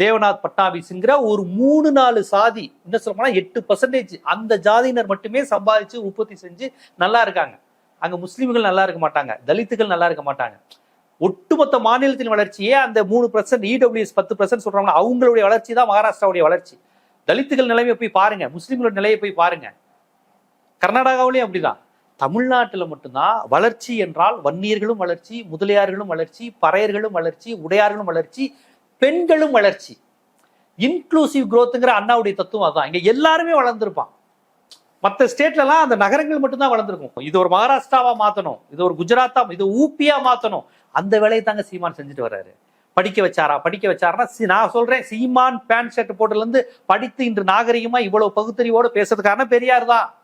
தேவநாத் பட்டாபிஸ்ங்கிற ஒரு மூணு நாலு சாதி என்ன சொல்லப்போனா எட்டு பர்சன்டேஜ் அந்த ஜாதியினர் மட்டுமே சம்பாதிச்சு உற்பத்தி செஞ்சு நல்லா இருக்காங்க. அங்க முஸ்லீம்கள் நல்லா இருக்க மாட்டாங்க தலித்துகள் நல்லா இருக்க மாட்டாங்க. ஒட்டுமொத்த மாநிலத்தின் வளர்ச்சியே அந்த மூணு பர்சன்ட் இடபிள்யூஎஸ் பத்து பர்சன்ட் சொல்றாங்க அவங்களுடைய வளர்ச்சி தான் மகாராஷ்டிராவுடைய வளர்ச்சி. தலித்துகள் நிலைமையை போய் பாருங்க முஸ்லீம்களோட நிலையை போய் பாருங்க. கர்நாடகாவிலையும் அப்படிதான். தமிழ்நாட்டில் மட்டும்தான் வளர்ச்சி என்றால் வன்னியர்களும் வளர்ச்சி முதலியார்களும் வளர்ச்சி பறையர்களும் வளர்ச்சி உடையார்களும் வளர்ச்சி பெண்களும் வளர்ச்சி. இன்க்ளூசிவ் குரோத்துங்கிற அண்ணாவுடைய தத்துவம் அதுதான் இங்கே எல்லாருமே வளர்ந்துருப்பான். மற்ற ஸ்டேட்லலாம் அந்த நகரங்கள் மட்டும்தான் வளர்ந்துருக்கும். இது ஒரு மகாராஷ்டிராவாக மாற்றணும் இது ஒரு குஜராத்தா இது ஊப்பியாக மாற்றணும் அந்த வேலையை தாங்க சீமான் செஞ்சுட்டு வர்றாரு. படிக்க வச்சாரா? படிக்க வச்சாரா சி- நான் சொல்றேன் சீமான் பேண்ட் ஷர்ட் போட்டுலேருந்து படித்து இன்று நாகரிகமா இவ்வளவு பகுத்தறிவோடு பேசுறதுக்கான பெரியார் தான்.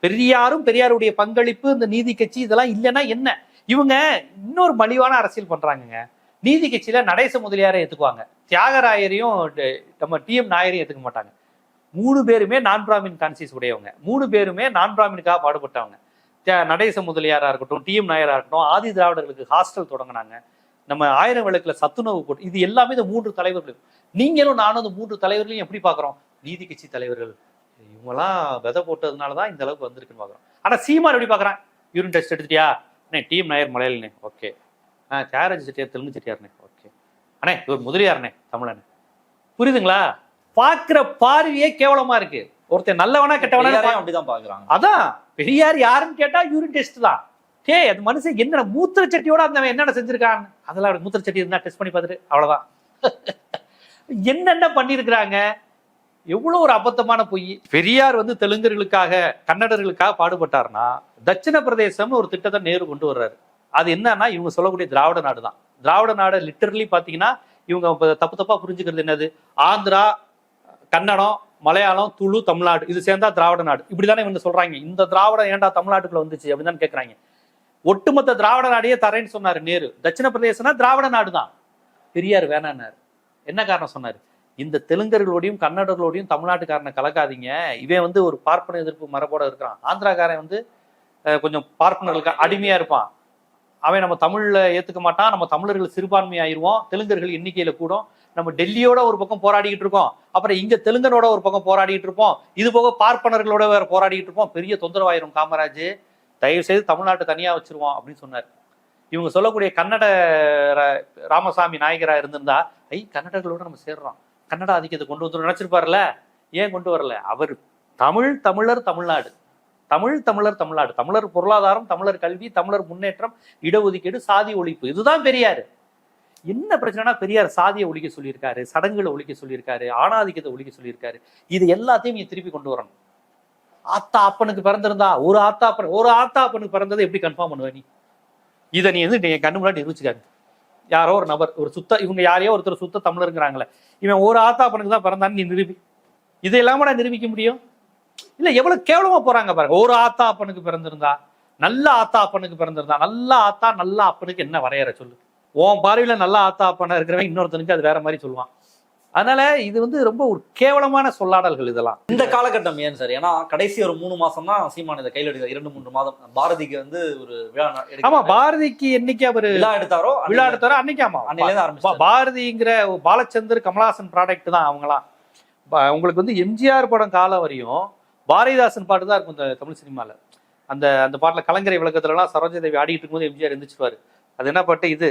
பெரியாரும் பெரியாருடைய பங்களிப்பு இந்த நீதி கட்சி இதெல்லாம் இல்லைன்னா என்ன? இவங்க இன்னொரு மலிவான அரசியல் பண்ணுறாங்கங்க நீதி கட்சியில நடேச முதலியாரை ஏத்துக்குவாங்க. தியாகராயரையும் நம்ம நம்ம டிஎம் நாயரையும் ஏத்துக்க மாட்டாங்க. மூணு பேருமே நான் பிராமின் கான்சியஸ் உடையவங்க. மூணு பேருமே நான் பிராமினுக்காக பாடுபட்டவங்க நடேச முதலியாரா இருக்கட்டும் டிஎம் நாயரா இருக்கட்டும் ஆதி திராவிடர்களுக்கு ஹாஸ்டல் தொடங்கினாங்க. நம்ம ஆயிரம் விளக்குல சத்துணவு போட்டு இது எல்லாமே இந்த மூன்று தலைவர்கள் நீங்களும் நானும் இந்த மூன்று தலைவர்களையும் எப்படி பாக்குறோம் நீதி கட்சி தலைவர்கள். இவங்கெல்லாம் விதை போட்டதுனால தான் இந்த அளவுக்கு வந்திருக்குன்னு பாக்குறோம் ஆனா சீமான் எப்படி பாக்குறான் யூரின் டெஸ்ட் எடுத்துட்டியா? டீம் நாயர் மலையாளினே ஓகே. ஆ தியாகராஜ செட்டியார் தெலுங்கு செட்டியார்னே. ஓகே. அண்ணே இவர் முதலியார்னே தமிழனே. புரியுதுங்களா? பார்க்கிற பார்வையே கேவலமா இருக்கு. ஒருத்தன் நல்லவனா கெட்டவனா அப்படிதான் பாக்குறாங்க அதான். பெரியார் யாருன்னு கேட்டா யூரின் டெஸ்ட் தான். டே அந்த மனுஷன் என்ன மூத்திர சட்டியோட அந்த என்னென்ன செஞ்சிருக்கான் அதெல்லாம் அவருக்கு மூத்திர சட்டி இருந்தா டெஸ்ட் பண்ணி பார்த்துட்டு அவ்வளவுதான். என்னென்ன பண்ணியிருக்கிறாங்க? எவ்வளவு ஒரு அபத்தமான பொய். பெரியார் வந்து தெலுங்கர்களுக்காக கன்னடர்களுக்காக பாடுபட்டார்னா தட்சிண பிரதேசம்னு ஒரு திட்டத்தை நேரு கொண்டு வர்றாரு. அது என்னன்னா இவங்க சொல்லக்கூடிய திராவிட நாடு தான் திராவிட நாடு லிட்டரலி பார்த்தீங்கன்னா இவங்க தப்பு தப்பாக புரிஞ்சுக்கிறது என்னது? ஆந்திரா கன்னடம் மலையாளம் துளு தமிழ்நாடு இது சேர்ந்தா திராவிட நாடு. இப்படி தானே இவங்க சொல்றாங்க. இந்த திராவிடம் ஏன்டா தமிழ்நாட்டுக்குள்ள வந்துச்சு அப்படின்னு கேட்குறாங்க ஒட்டுமொத்த திராவிட நாடையே தரேன்னு சொன்னார் நேரு. தட்சிண பிரதேசம்னா திராவிட நாடு தான் பெரியார் வேணான்னாரு. என்ன காரணம் சொன்னார்? இந்த தெலுங்கர்களோடையும் கன்னடர்களோடையும் தமிழ்நாட்டுக்காரனை கலக்காதீங்க. இவன் வந்து ஒரு பார்ப்பன எதிர்ப்பு மரபோட இருக்கிறான். ஆந்திராக்காரன் வந்து கொஞ்சம் பார்ப்பனர்களுக்கு அடிமையா இருப்பான். அவன் நம்ம தமிழ்ல ஏத்துக்க மாட்டான். நம்ம தமிழர்கள் சிறுபான்மை ஆயிருவோம் தெலுங்கர்கள் எண்ணிக்கையில கூடும். நம்ம டெல்லியோட ஒரு பக்கம் போராடிக்கிட்டு இருக்கோம். அப்புறம் இங்க தெலுங்கனோட ஒரு பக்கம் போராடிட்டு இருப்போம். இது போக பார்ப்பனர்களோட வேற போராடிக்கிட்டு இருப்போம். பெரிய தொந்தரவாயிரும் காமராஜ். தயவு செய்து தமிழ்நாட்டை தனியா வச்சிருவோம் அப்படின்னு சொன்னார். இவங்க சொல்லக்கூடிய கன்னட ராமசாமி நாயகரா இருந்திருந்தா ஐ கன்னடர்களோட நம்ம சேர்றோம். கன்னட ஆதிக்கத்தை கொண்டு வந்து நினச்சிருப்பார்ல ஏன் கொண்டு வரல? அவர் தமிழ் தமிழர் தமிழ்நாடு. தமிழ் தமிழர் தமிழ்நாடு. தமிழர் பொருளாதாரம் தமிழர் கல்வி தமிழர் முன்னேற்றம் இடஒதுக்கீடு சாதி ஒழிப்பு. இதுதான் பெரியார். என்ன பிரச்சனைனா பெரியார் சாதியை ஒழிக்க சொல்லியிருக்காரு சடங்குகளை ஒழிக்க சொல்லியிருக்காரு ஆணாதிக்கத்தை ஒழிக்க சொல்லியிருக்காரு. இது எல்லாத்தையும் நீ திருப்பி கொண்டு வரணும். ஆத்தா அப்பனுக்கு பிறந்திருந்தா ஒரு ஆத்தா அப்பன் ஒரு ஆத்தா அப்பனுக்கு பிறந்ததை எப்படி கன்ஃபார்ம் பண்ணுவ நீ? இதை நீ வந்து என் கண்ணு முன்னாடி நிரூபிச்சுக்காரு யாரோ ஒரு நபர் ஒரு சுத்த இவங்க யாரையோ ஒருத்தர் சுத்த தமிழருங்கிறாங்களே. இவன் ஒரு ஆத்தா அப்பனுக்கு தான் பிறந்தான்னு நீ நிரூபி. இதை இல்லாம நான் நிரூபிக்க முடியும்? இல்ல எவ்வளவு கேவலமா போறாங்க பாருங்க. ஒரு ஆத்தா அப்பனுக்கு பிறந்திருந்தா நல்ல ஆத்தா அப்பனுக்கு பிறந்திருந்தா நல்ல ஆத்தா நல்ல அப்பனுக்கு என்ன வரையற சொல்லு? உன் பார்வையில நல்ல ஆத்தா அப்பனா இருக்கிறவன் இன்னொருத்தனுக்கு அது வேற மாதிரி சொல்லுவான். அதனால இது வந்து ரொம்ப ஒரு கேவலமான சொல்லாடல்கள் இதெல்லாம். இந்த காலகட்டம் ஏன் சார்? ஏன்னா கடைசி ஒரு மூணு மாசம் தான் சீமான் இதை கையில் எடுக்க இரண்டு மூன்று மாதம் பாரதிக்கு வந்து ஒரு விழா ஆமா பாரதிக்கு என்னைக்கு அவரு விழா எடுத்தாரோ விழா எடுத்தாரோ அன்னைக்கு ஆமா. ஆரம்பிச்சு பாரதிங்கிற பாலச்சந்தர் கமலாசன் ப்ராடக்ட் தான் அவங்களாம். உங்களுக்கு வந்து எம்ஜிஆர் படம் காலம் வரையும் பாரதிதாசன் பாட்டு தான் இருக்கும் இந்த தமிழ் சினிமாவில் அந்த அந்த பாட்டில் கலங்கரை விளக்கத்துலலாம் சரோஜா தேவி ஆடிட்டு இருக்கும்போது எம்ஜிஆர் எந்திரிச்சிருவாரு. அது என்ன பாட்டு இது?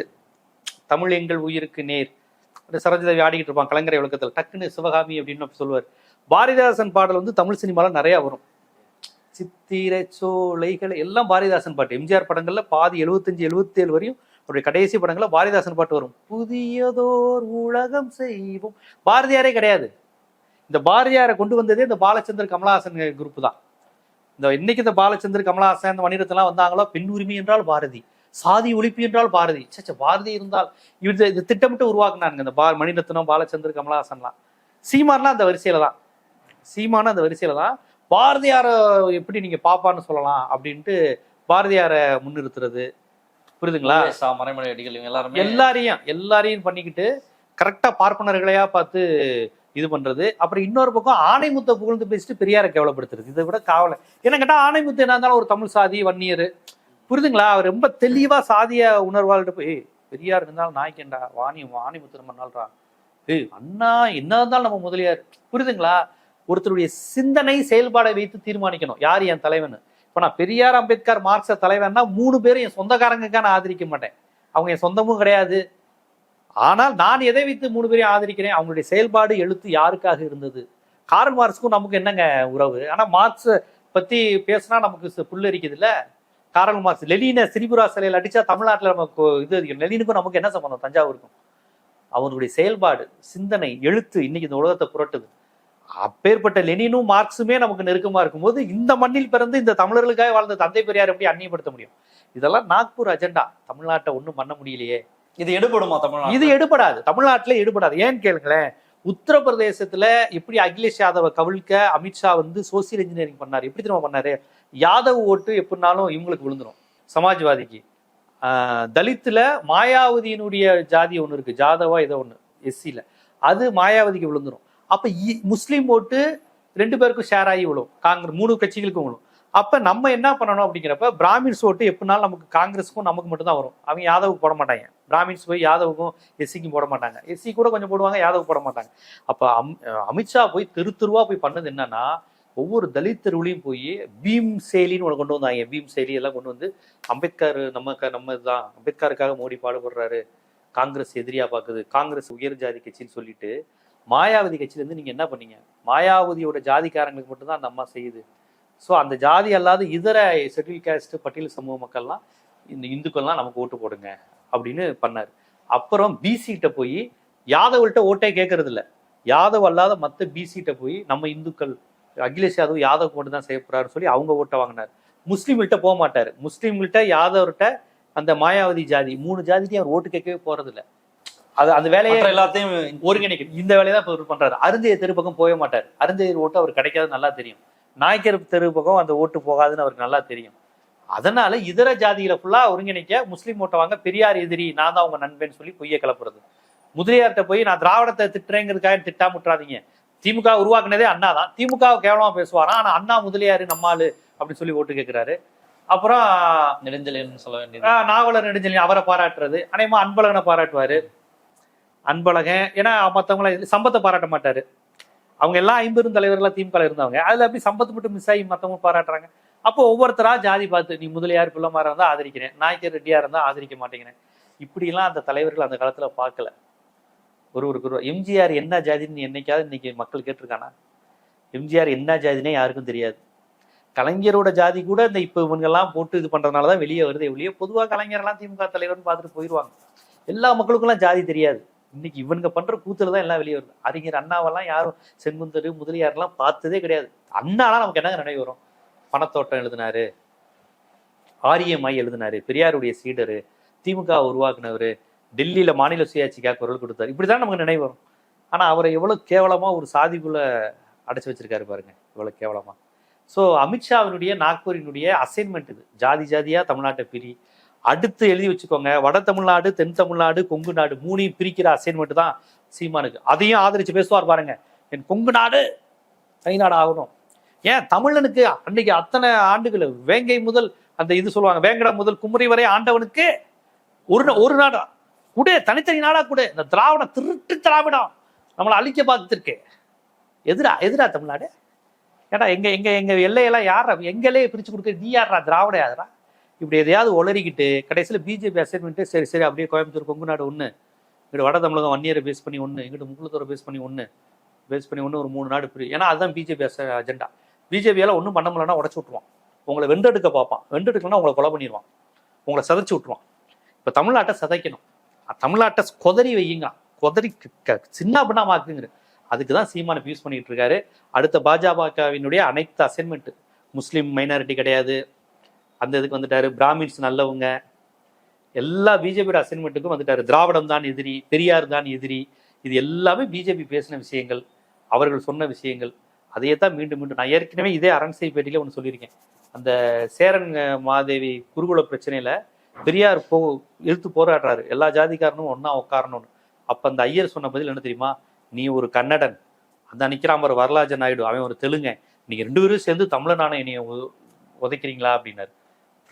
தமிழ் எங்கள் உயிருக்கு நேர் அந்த சரோஜா தேவி ஆடிக்கிட்டு இருப்பான் கலங்கரை விளக்கத்தில். டக்குன்னு சிவகாமி அப்படின்னு சொல்லுவார். பாரதிதாசன் பாடல் வந்து தமிழ் சினிமாவில் நிறையா வரும். சித்திரை சோலைகள் எல்லாம் பாரதிதாசன் பாட்டு. எம்ஜிஆர் படங்களில் பாதி எழுபத்தஞ்சு எழுபத்தேழு வரையும் அவருடைய கடைசி படங்களில் பாரதிதாசன் பாட்டு வரும். புதியதோர் உலகம் செய்வோம். பாரதியாரே கிடையாது. இந்த பாரதியாரை கொண்டு வந்ததே இந்த பாலச்சந்தர் கமலஹாசன் குரூப் தான். இந்த இன்னைக்கு இந்த பாலச்சந்தர் கமலஹாசன் இந்த மணிரத்னலாம் வந்தாங்களோ? பெண் உரிமை என்றால் பாரதி. சாதி ஒழிப்பு என்றால் பாரதி. சச்ச பாரதி இருந்தால் இது இது திட்டமிட்டு உருவாக்குனாங்க இந்த பா மணிரத்னம் பாலச்சந்தர் கமலஹாசன்லாம். சீமான்லாம் அந்த வரிசையில தான். சீமான அந்த வரிசையில தான். பாரதியாரை எப்படி நீங்க பாப்பான்னு சொல்லலாம் அப்படின்ட்டு பாரதியாரை முன்னிறுத்துறது. புரியுதுங்களா? மறைமலை அடிகள் இவங்க எல்லாருமே. எல்லாரையும் எல்லாரையும் பண்ணிக்கிட்டு கரெக்டா பார்ப்பனர்களையா பார்த்து இது பண்றது. அப்புறம் இன்னொரு பக்கம் ஆணைமுத்தை புகழ்ந்து பேசிட்டு பெரியாரை கேவலப்படுத்துறது. இதை விட காவலை என்ன கேட்டா ஆணைமுத்து என்ன இருந்தாலும் ஒரு தமிழ் சாதி வன்னியர். புரிதுங்களா அவர் ரொம்ப தெளிவா சாதிய உணர்வாள்கிட்ட போய் பெரியார் இருந்தாலும் நாய்க்கேண்டா வாணி ஆணைமுத்து நம்ம நாள்றா? ஏய் அண்ணா என்ன இருந்தாலும் நம்ம முதலியார். புரிதுங்களா ஒருத்தருடைய சிந்தனை செயல்பாடை வைத்து தீர்மானிக்கணும். யார் என் தலைவன் இப்ப நான் பெரியார் அம்பேத்கர் மார்க்ஸ தலைவன்னா மூணு பேரும் என் சொந்தக்காரங்க நான் ஆதரிக்க மாட்டேன். அவங்க என் சொந்தமும் கிடையாது. ஆனால் நான் எதை வைத்து மூணு பேரையும் ஆதரிக்கிறேன்? அவங்களுடைய செயல்பாடு எழுத்து யாருக்காக இருந்தது? காரல் மார்க்ஸுக்கும் நமக்கு என்னங்க உறவு? ஆனால் மார்க்ஸ் பத்தி பேசினா நமக்கு சு- புல்லரிக்குது இல்ல காரல் மார்க்ஸ் லெலினை திரிபுரா சிலையில் அடிச்சா தமிழ்நாட்டில் நமக்கு இது அதிகம் லெலினுக்கும் நமக்கு என்ன சம்பந்தம்? தஞ்சாவூருக்கும். அவனுடைய செயல்பாடு சிந்தனை எழுத்து இன்னைக்கு இந்த உலகத்தை புரட்டுது. அப்பேற்பட்ட லெனினும் மார்க்ஸுமே நமக்கு நெருக்கமா இருக்கும்போது இந்த மண்ணில் பிறந்து இந்த தமிழர்களுக்காக வாழ்ந்த தந்தை பெரியார் எப்படி அந்நியப்படுத்த முடியும்? இதெல்லாம் நாக்பூர் அஜெண்டா. தமிழ்நாட்டை ஒன்றும் பண்ண முடியலையே. இது எடுபடுமா தமிழ்நாடு இது எடுபடாது. தமிழ்நாட்டுல எடுபடாது. ஏன்னு கேளுங்களேன் உத்தரப்பிரதேசத்துல எப்படி அகிலேஷ் யாதவை கவிழ்க்க அமித்ஷா வந்து சோசியல் இன்ஜினியரிங் பண்ணாரு? எப்படி திரும்ப பண்ணாரு? யாதவ் ஓட்டு எப்படினாலும் இவங்களுக்கு விழுந்துரும். சமாஜ்வாதிக்கு. ஆஹ் தலித்துல மாயாவதியினுடைய ஜாதி ஒண்ணு இருக்கு. ஜாதவா ஏதோ ஒண்ணு எஸ்சியில அது மாயாவதிக்கு விழுந்துரும். அப்ப முஸ்லீம் ஓட்டு ரெண்டு பேருக்கும் ஷேர் ஆகி விழும். காங்கிரஸ் மூணு கட்சிகளுக்கும் விழும். அப்ப நம்ம என்ன பண்ணணும் அப்படிங்கிறப்ப பிராமின்ஸ் ஓட்டு எப்படினாலும் நமக்கு காங்கிரஸுக்கும் நமக்கு மட்டும்தான் வரும். அவங்க யாதவுக்கு போட மாட்டாங்க. பிராமின்ஸ் போய் யாதவுக்கும் எஸ்சிக்கும் போட மாட்டாங்க. எஸ்சி கூட கொஞ்சம் போடுவாங்க யாதவ் போட மாட்டாங்க. அப்ப அம் அமித்ஷா போய் தெரு தெருவா போய் பண்ணது என்னன்னா ஒவ்வொரு தலித் தெருவுலையும் போய் பீம் செயலின்னு ஒன்று கொண்டு வந்தாங்க. பீம் செயலி எல்லாம் கொண்டு வந்து அம்பேத்கர் நம்ம நம்ம இதுதான். அம்பேத்கருக்காக மோடி பாடுபடுறாரு. காங்கிரஸ் எதிரியா பாக்குது. காங்கிரஸ் உயர் ஜாதி கட்சின்னு சொல்லிட்டு மாயாவதி கட்சியில இருந்து நீங்க என்ன பண்ணீங்க? மாயாவதியோட ஜாதிக்காரங்களுக்கு மட்டும்தான் அந்த அம்மா செய்யுது. ஸோ அந்த ஜாதி அல்லாத இதர ஷெட்யூல் கேஸ்ட் பட்டியல் சமூக மக்கள்லாம் இந்த இந்துக்கள்லாம் நமக்கு ஓட்டு போடுங்க அப்படின்னு பண்ணாரு. அப்புறம் பிசிகிட்ட போய் யாதவ்கிட்ட ஓட்டே கேட்கறது இல்ல யாதவ் அல்லாத மற்ற பிசிகிட்ட போய் நம்ம இந்துக்கள் அகிலேஷ் யாதவ் யாதவ் மட்டும் தான் செய்யப்படுறாருன்னு சொல்லி அவங்க ஓட்டை வாங்கினார். முஸ்லீம்கிட்ட போக மாட்டாரு. முஸ்லீம்கிட்ட யாதவ்கிட்ட அந்த மாயாவதி ஜாதி மூணு ஜாதிக்கு அவர் ஓட்டு கேட்கவே போறது இல்ல அது அந்த வேலையை எல்லாத்தையும் ஒருங்கிணைக்கணும். இந்த வேலையை தான் இப்ப பண்றாரு. அருந்தைய தெரு பக்கம் போக மாட்டார். அருந்தையர் ஓட்டு அவர் கிடைக்காது நல்லா தெரியும். நாய்க்கர் தெரு பக்கம் அந்த ஓட்டு போகாதுன்னு அவருக்கு நல்லா தெரியும். அதனால இதர ஜாதிகளை ஃபுல்லா ஒருங்கிணைக்க முஸ்லீம் ஓட்டை வாங்க பெரியார் எதிரி நான் தான் உங்க நண்பன் சொல்லி பொய்ய கிளப்புறது. முதலியார்கிட்ட போய் நான் திராவிடத்தை திட்டுறேங்கிறதுக்காக திட்டாமுட்டுறாதீங்க திமுக உருவாக்குனதே அண்ணா தான். திமுக கேவலமா பேசுவாராம் ஆனா அண்ணா முதலியாரு நம்மாளு அப்படின்னு சொல்லி ஓட்டு கேட்கிறாரு அப்புறம் நெடுஞ்செழியன் சொல்ல வேண்டியது. நாவலர் நெடுஞ்செழியன் அவரை பாராட்டுறது. அனைமா அன்பழகனை பாராட்டுவாரு. அன்பழகன் ஏன்னா மற்றவங்கள சம்பத்தை பாராட்ட மாட்டாரு. அவங்க எல்லாம் ஐம்பெரும் தலைவர்களாக திமுக இருந்தவங்க. அதில் அப்படி சம்பத்து மட்டும் மிஸ் ஆகி மத்தவங்க பாராட்டுறாங்க. அப்போ ஒவ்வொருத்தராக ஜாதி பார்த்து நீ முதலியார் பிள்ளைமாரா இருந்தால் ஆதரிக்கிறேன். நாயக்கர் ரெட்டியாக இருந்தால் ஆதரிக்க மாட்டேங்கிறேன். இப்படிலாம் அந்த தலைவர்கள் அந்த காலத்துல பார்க்கல. ஒருவருக்கு ஒரு எம்ஜிஆர் என்ன ஜாதின்னு என்னைக்காவது இன்னைக்கு மக்கள் கேட்டிருக்கானா? எம்ஜிஆர் என்ன ஜாதினே யாருக்கும் தெரியாது. கலைஞரோட ஜாதி கூட இந்த இப்போ இவங்கெல்லாம் போட்டு இது பண்றதுனால தான் வெளியே வருது வெளியே பொதுவாக கலைஞரெல்லாம் திமுக தலைவர்னு பார்த்துட்டு போயிடுவாங்க எல்லா மக்களுக்கெல்லாம் ஜாதி தெரியாது. இன்னைக்கு இவனுங்க பண்ற கூத்துல தான் எல்லாம் வெளியே வருது. அறிஞர் அண்ணாவெல்லாம் யாரும் செங்குந்தர் முதலியாரெல்லாம் பார்த்ததே கிடையாது. அண்ணாலாம் நமக்கு என்ன நினைவு வரும்? பணத்தோட்டம் எழுதினாரு ஆரியமாய் எழுதினாரு பெரியாருடைய சீடரு திமுக உருவாக்குனவர் டெல்லியில மாநில சுயாட்சிக்காக குரல் கொடுத்தாரு? இப்படிதான் நமக்கு நினைவு வரும். ஆனா அவரை எவ்வளவு கேவலமா ஒரு சாதிக்குள்ள அடைச்சு வச்சிருக்காரு பாருங்க இவ்வளவு கேவலமா. ஸோ அமித்ஷாவினுடைய நாக்பூரினுடைய அசைன்மெண்ட் இது. ஜாதி ஜாதியா தமிழ்நாட்டை பிரி அடுத்து எழுதி வச்சுக்கோங்க. வட தமிழ்நாடு தென் தமிழ்நாடு கொங்கு நாடு மூணையும் பிரிக்கிற அசைன்மெண்ட் தான் சீமானுக்கு. அதையும் ஆதரிச்சு பேசுவார் பாருங்க. என் கொங்கு நாடு தனிநாடு ஆகணும். ஏன்? தமிழனுக்கு அன்னைக்கு அத்தனை ஆண்டுகள் வேங்கை முதல் அந்த இது சொல்லுவாங்க வேங்கடம் முதல் குமரி வரை ஆண்டவனுக்கு ஒரு நா- ஒரு நாடா. கூட தனித்தனி நாடா கூட. இந்த திராவிடம் திருட்டு திராவிடம். நம்மளை அழிக்க பார்த்துருக்கு. எதிரா எதிரா தமிழ்நாடு? ஏடா எங்க எங்க எங்க எல்லையெல்லாம் யாரா எங்க பிரிச்சு கொடுக்க நீ யாரா திராவிட யாரா இப்படி எதையாவது உளறிக்கிட்டு கடைசியில் பிஜேபி அசைன்மெண்ட்டு சரி சரி அப்படியே கோயம்புத்தூர் கொங்கு நாடு ஒன்று இங்கிட்ட வட தமிழகம் வன்னியரை பேஸ் பண்ணி ஒன்று இங்கிட்டு முக்குளத்தூரை பேஸ் பண்ணி ஒன்று பேஸ் பண்ணி ஒன்று ஒரு மூணு நாடு பிரி ஏன்னா அதுதான் பிஜேபி அஜெண்டா பிஜேபியால் ஒன்றும் பண்ண முடியலன்னா உடச்சு விட்ருவான் உங்களை வெண்டெடுக்க பார்ப்பான். வெண்டெடுக்கலன்னா உங்களை கொலை பண்ணிடுவான். உங்களை சதைச்சு விட்ருவான் இப்போ தமிழ்நாட்டை சதைக்கணும். தமிழ்நாட்டை கொதறி வையுங்க. கொதறி க- சின்ன பண்ணாமாக்குங்கிற அதுக்கு தான் சீமான யூஸ் பண்ணிட்டு இருக்காரு. அடுத்த பாஜகவினுடைய அனைத்து அசைன்மெண்ட் முஸ்லீம் மைனாரிட்டி கிடையாது. அந்த இதுக்கு வந்துட்டாரு. பிராமின்ஸ் நல்லவங்க. எல்லா பிஜேபியோட அசைன்மெண்ட்டுக்கும் வந்துட்டாரு. திராவிடம் தான் எதிரி பெரியார் தான் எதிரி. இது எல்லாமே பிஜேபி பேசின விஷயங்கள். அவர்கள் சொன்ன விஷயங்கள். அதையே தான் மீண்டும் மீண்டும் நான் ஏற்கனவே இதே அரண்சை பேட்டியில ஒன்று சொல்லியிருக்கேன். அந்த சேரன் மாதேவி குருகுல பிரச்சனையில பெரியார் போ இழுத்து போராடுறாரு. எல்லா ஜாதிக்காரனும் ஒன்னா உட்காரணும்னு அப்ப அந்த ஐயர் சொன்ன பதில் என்ன தெரியுமா? நீ ஒரு கன்னடன். அந்த நிக்கிறான் வரலாஜன் வரலாஜ நாயுடு அவன் ஒரு தெலுங்க நீங்க ரெண்டு பேரும் சேர்ந்து தமிழனான என்னைய உதைக்கிறீங்களா அப்படின்னாரு.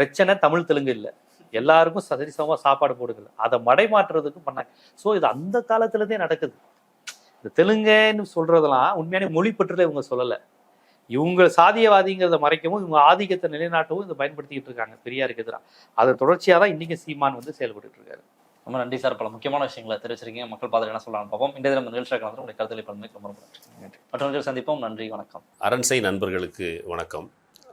பிரச்சனை தமிழ் தெலுங்கு இல்லை. எல்லாருக்கும் சரிசமமா சாப்பாடு போடுங்கல அதை மடைமாற்றுறதுக்கு பண்ணாங்க. ஸோ இது அந்த காலத்துல இருந்தே நடக்குது. இந்த தெலுங்குன்னு சொல்றதெல்லாம் உண்மையான மொழி பற்றுல இவங்க சொல்லல. இவங்க சாதியவாதிங்கிறத மறைக்கவும் இவங்க ஆதிக்கத்தை நிலைநாட்டவும் இதை பயன்படுத்திக்கிட்டு இருக்காங்க. பெரியாருக்கு எதிராக. அதன் தொடர்ச்சியா தான் இன்னைக்கு சீமான் வந்து செயல்பட்டு இருக்காரு. ரொம்ப நன்றி சார். பல முக்கியமான விஷயங்களை தெரிவிச்சிருக்கீங்க. மக்கள் பார்த்து என்ன சொல்லலாம் பார்ப்போம். இந்த தினம் நிகழ்ச்சியாக கலந்து உங்களுடைய கருத்துக்களை பகிர்ந்து ரொம்ப ரொம்ப நன்றி. மற்றொரு சந்திப்போம். நன்றி. வணக்கம். அரண்சை நண்பர்களுக்கு வணக்கம்.